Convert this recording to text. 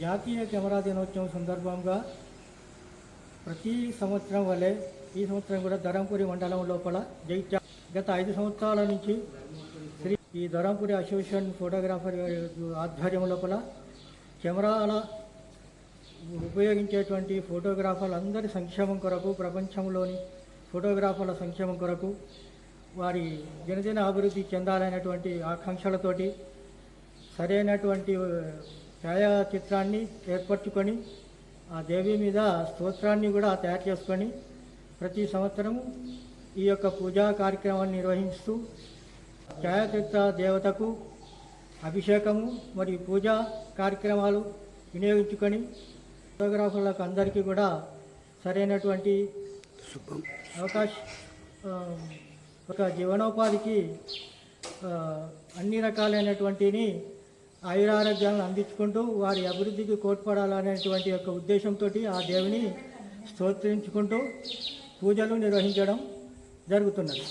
జాతీయ కెమెరా దినోత్సవం సందర్భంగా ప్రతి సంవత్సరం వలె ఈ సంవత్సరం కూడా ధరంపురి మండలం లోపల జైత్య గత ఐదు సంవత్సరాల నుంచి శ్రీ ఈ ధరంపురి అసోసియేషన్ ఫోటోగ్రాఫర్ ఆధ్వర్యం లోపల కెమెరాల ఉపయోగించేటువంటి ఫోటోగ్రాఫర్లు అందరి సంక్షేమం కొరకు ప్రపంచంలోని ఫోటోగ్రాఫర్ల సంక్షేమం కొరకు వారి దినదిన అభివృద్ధి చెందాలనేటువంటి ఆకాంక్షలతోటి సరైనటువంటి ఛాయాచిత్రాన్ని ఏర్పరచుకొని ఆ దేవి మీద స్తోత్రాన్ని కూడా తయారు చేసుకొని ప్రతి సంవత్సరం ఈ యొక్క పూజా కార్యక్రమాన్ని నిర్వహిస్తూ ఛాయాచిత్ర దేవతకు అభిషేకము మరియు పూజా కార్యక్రమాలు వినియోగించుకొని ఫోటోగ్రాఫర్లకు అందరికీ కూడా సరైనటువంటి అవకాశ ఒక జీవనోపాధికి అన్ని రకాలైనటువంటిని ఆయురారోగ్యాలను అందించుకుంటూ వారి అభివృద్ధికి కోట్పడాలనేటువంటి యొక్క ఉద్దేశంతో ఆ దేవిని స్తోత్రించుకుంటూ పూజలు నిర్వహించడం జరుగుతున్నది.